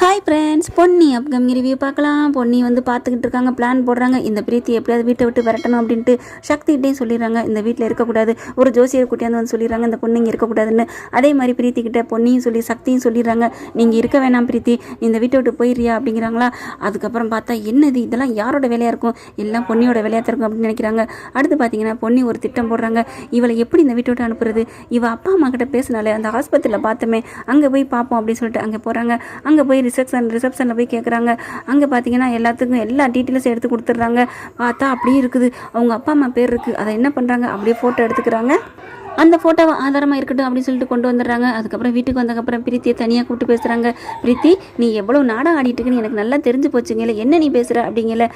Hi friends Ponni. Upcoming review பார்க்கலாம். பொன்னி வந்து பார்த்துக்கிட்டு இருக்காங்க பிளான் போடுறாங்க. இந்த பிரீத்தி எப்படியாவது வீட்டை விட்டு விரட்டணும் அப்படின்ட்டு சக்திகிட்டையும் சொல்லிடுறாங்க. இந்த வீட்டில் இருக்கக்கூடாது. ஒரு ஜோசியர் குட்டியாந்து வந்து சொல்லிடுறாங்க இந்த பொண்ணு இங்கே இருக்கக்கூடாதுன்னு. அதே மாதிரி பிரீத்தி கிட்ட பொன்னியும் சொல்லி சக்தியும் சொல்லிடுறாங்க. நீங்கள் இருக்க வேணாம் பிரீத்தி. இந்த வீட்டை விட்டு போயிடுறியா அப்படிங்கிறாங்களா? அதுக்கப்புறம் பார்த்தா என்னது? இதெல்லாம் யாரோட வேலையாக இருக்கும்? எல்லாம் பொன்னியோட வேலையாக தான் இருக்கும் அப்படின்னு நினைக்கிறாங்க. அடுத்து பார்த்தீங்கன்னா பொன்னி ஒரு திட்டம் போடுறாங்க. இவளை எப்படி இந்த வீட்டை விட்டு அனுப்புறது? இவள் அப்பா அம்மா கிட்ட பேசினாலே அந்த ஆஸ்பத்திரியில் பார்த்தோமே அங்கே போய் பார்ப்போம் அப்படின்னு சொல்லிட்டு அங்கே போகிறாங்க அங்கே போய் ரிசப்ஷன் ரிசப்ஷனில் போய் கேட்குறாங்க அங்கே பார்த்தீங்கன்னா எல்லாத்துக்கும் எல்லா டீட்டெயில்ஸும் எடுத்து கொடுத்துட்றாங்க. பார்த்தா அப்படியே இருக்குது. அவங்க அப்பா அம்மா பேர் இருக்குது அதை என்ன பண்ணுறாங்க அப்படியே ஃபோட்டோ எடுத்துக்கிறாங்க. அந்த ஃபோட்டோவை ஆதாரமாக இருக்கட்டும் அப்படின்னு சொல்லிட்டு கொண்டு வந்துடுறாங்க. அதுக்கப்புறம் வீட்டுக்கு வந்ததுக்கப்புறம் பிரீத்தியை தனியாக கூப்பிட்டு பேசுகிறாங்க பிரீத்தி நீ எவ்வளோ நாடகம் ஆடிட்டு இருக்குன்னு எனக்கு நல்லா தெரிஞ்சு போச்சுங்க இல்லை என்ன நீ பேசுகிற அப்படிங்கல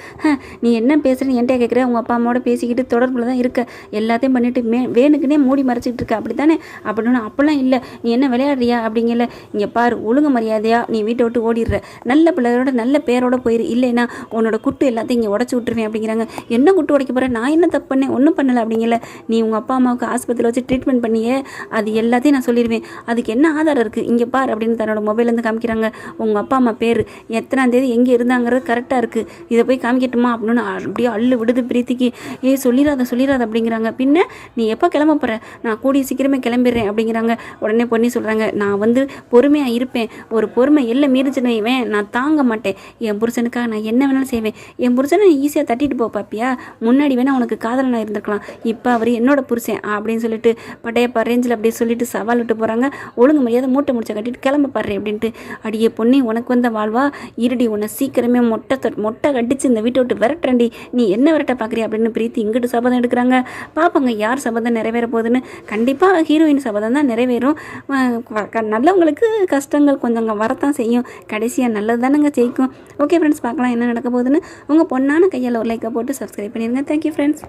நீ என்ன பேசுகிறேன்னு என்கிட்ட கேட்குற உங்கள் அப்பா அம்மாவோட பேசிக்கிட்டு தொடர்பில் தான் இருக்க. எல்லாத்தையும் பண்ணிட்டு மே வேணுக்குன்னே மூடி மறைச்சிட்டு இருக்க. அப்படி தானே அப்படின்னு அப்போல்லாம் இல்லை. நீ என்ன விளையாடுறியா அப்படிங்கல இங்கே பாரு ஒழுங்கு மரியாதையா நீ வீட்டை விட்டு ஓடிடுற. நல்ல பிள்ளையோட நல்ல பேரோட போயிரு. இல்லைன்னா உன்னோட குட்டு எல்லாத்தையும் இங்கே உடச்சி விட்டுருவேன் அப்படிங்கிறாங்க. என்ன குட்டு உடைக்க போகிறேன் நான் என்ன தப்பு பண்ணேன்? ஒன்றும் பண்ணலை அப்படிங்கல நீ உங்கள் அப்பா அம்மாவுக்கு ஆஸ்பத்திரியில் வச்சு ட்ரீட்மெண்ட் பண்ணியே அது எல்லாத்தையும் நான் சொல்லிடுவேன் அதுக்கு என்ன ஆதாரம் இருக்குது இங்கே பார் அப்படின்னு தன்னோட மொபைல்லேருந்து காமிக்கிறாங்க. உங்கள் அப்பா அம்மா பேர் எத்தனாம் தேதி எங்கே இருந்தாங்கிறது கரெக்டாக இருக்குது இதை போய் காமிக்கட்டுமா அப்படின்னு அப்படியே அள்ளு விடுது பிரீத்திக்கு. ஏ சொல்லிடாத சொல்லிடாத அப்படிங்கிறாங்க. பின்ன நீ எப்போ கிளம்ப போகிற நான் கூடிய சீக்கிரமே கிளம்பிடுறேன் அப்படிங்கிறாங்க. உடனே பொண்ணி சொல்கிறாங்க நான் வந்து பொறுமையாக இருப்பேன். ஒரு பொறுமை எல்லாம் மீறிச்சுன்னு நான் தாங்க மாட்டேன். என் புருஷனுக்காக நான் என்ன வேணாலும் செய்வேன். என் புருஷனை ஈஸியாக தட்டிட்டு போ பாப்பியா. முன்னாடி வேணால் உனக்கு காதலனாக இருந்திருக்கலாம். இப்போ அவர் என்னோட புருஷன் அப்படின்னு சொல்லிட்டு பட்டையப்பா ரேஞ்சில் அப்படியே சொல்லிட்டு சவால் விட்டு போகிறாங்க ஒழுங்கு மரியாதை மூட்டை முடிச்ச கட்டிட்டு கிளம்ப பாரு அப்படின்ட்டு அடியே பொண்ணி உனக்கு வந்த வாழ்வா? இருடி உன்னை சீக்கிரமே மொட்டை மொட்டை கடிச்சு இந்த வீட்டை விட்டு விரட்டுறண்டி நீ என்ன விரட்ட பார்க்குறிய அப்படின்னு பிரீத்தி இங்கிட்டு சபதம் எடுக்கிறாங்க. பார்ப்பாங்க யார் சபதம் நிறைவேற போகுதுன்னு? கண்டிப்பாக ஹீரோயின் சபதம் தான் நிறைவேறும். நல்லவங்களுக்கு கஷ்டங்கள் கொஞ்சம் வரத்தான் செய்யும். கடைசியாக நல்லது தானேங்க ஜெயிக்கும். ஓகே ஃப்ரெண்ட்ஸ் பார்க்கலாம் என்ன நடக்க போகுதுன்னு. உங்கள் பொண்ணான கையால் ஒரு லைக்கை போட்டு சப்ஸ்கிரைப் பண்ணிடுங்க தேங்க்யூ ஃப்ரெண்ட்ஸ்